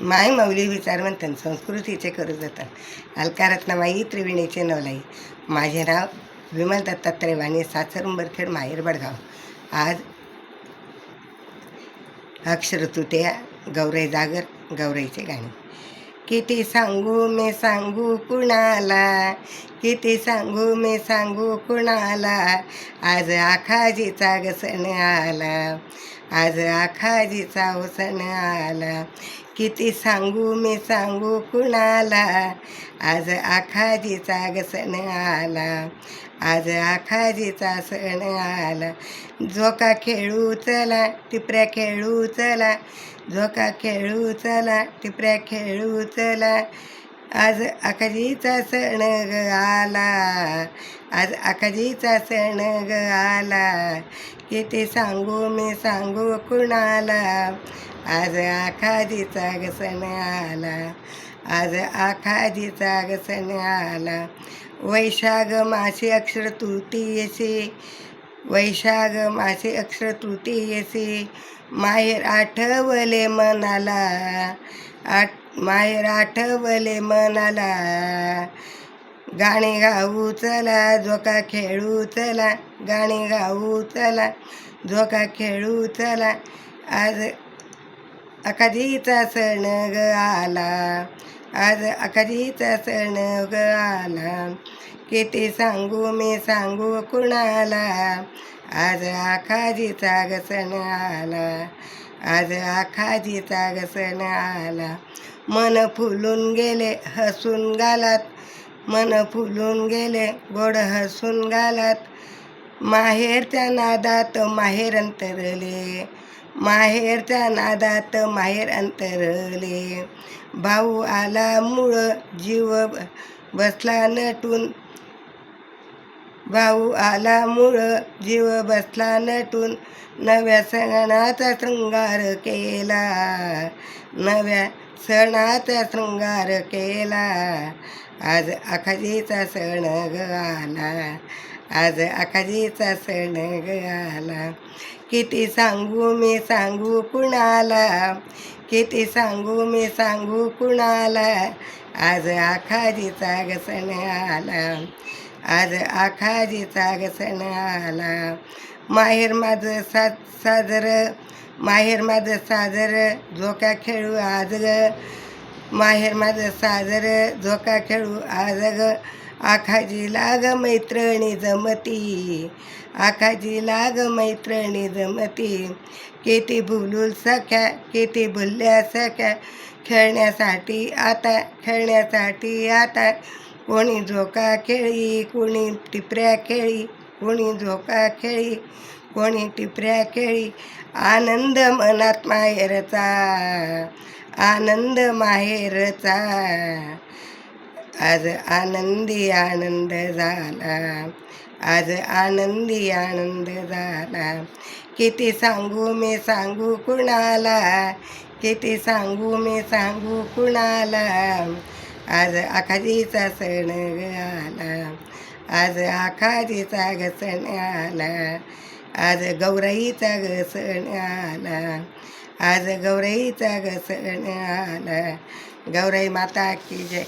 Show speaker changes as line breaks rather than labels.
माय मौली विचारवंतन संस्कृतीचे करू जतन अलकारत्नमाई त्रिवेणीचे नवलाई. माझे नाव विमल दत्तात्रय वाणी सासर उंबरखेड माहेर बडगाव आज अक्षर तुट्या गौरई जागर गौरईचे गाणे. किती सांगू मी सांगू कुणाला? किती सांगू मी सांगू कुणाला? आज आखाजीचा ग आला आज आखाजीचा सण आला. किती सांगू मी सांगू कुणाला? आज आखाजीचा ग सण आला. आज आखाजीचा सण आला. झोका खेळू चला टिपऱ्या खेळू चला. झोका खेळू चला टिपऱ्या खेळू चला. आज आखाजीचा सण ग आला. आज आखाजीचा सण ग आला. किती सांगू मी सांगू कुणाला? आज आखादीचा ग सण आला. आज आखादीचा ग आला. वैशाख मासे अक्षर तृतीयसे वैशाख मासे अक्षर तृतीयसे माहेर आठवले मनाला. आठ माहेर आठवले मनाला. गाणे गाऊ चला झोका खेळू चला. गाणे गाऊ चला झोका खेळू चला. आज अखादीचा सण ग आला. आज अखादीचा सण ग आला. किती सांगू मी सांगू कुणाला? आज आखाजीचा ग सण आला. आज आखाजीचा ग सण आला. मन फुलून गेले हसून गालात. मन फुलून गेले गोड हसून गालात माहेरच्या नादात माहेर अंतरले. माहेरच्या नादात माहेर अंतरले. भाऊ आला मुळं जीव बसला नटून. भाऊ आला मुळं जीव बसला नटून. नव्या सणाचा शृंगार केला. नव्या सणाचा शृंगार केला. आज आखाजीचा सण ग आला आज आखाजीचा सण ग आला किती सांगू मी सांगू कुणाला? किती सांगू मी सांगू कुणाला? आज आखाजीचा ग सण आला. आज आखाजीचा ग सण आला. माहेर माझं सा साजर माहेर माझं साजर झोका खेळू आज ग. माहेर माझं साजर झोका खेळू आज ग. आखाजी लाग मैत्रिणी जमती. आखाजी लाग मैत्रिणी जमती. किती भुलूल सख्या किती भुलल्या सख्या. खेळण्यासाठी आता खेळण्यासाठी आता. कोणी झोका खेळी कोणी टिपऱ्या खेळी कोणी झोका खेळी. कोणी टिपऱ्या खेळी आनंद मनात माहेरचा आनंद माहेरचा. आज आनंदी आनंद झाला आज आनंदी आनंद झाला. किती सांगू मी सांगू कुणाला किती सांगू मी सांगू कुणाला. आज आखाजीचा सण आला आज आखाजीचा घसण आला. आज गौराईचा ग सण आला. आज गौराईचा ग सण आला. गौराई माता की जय.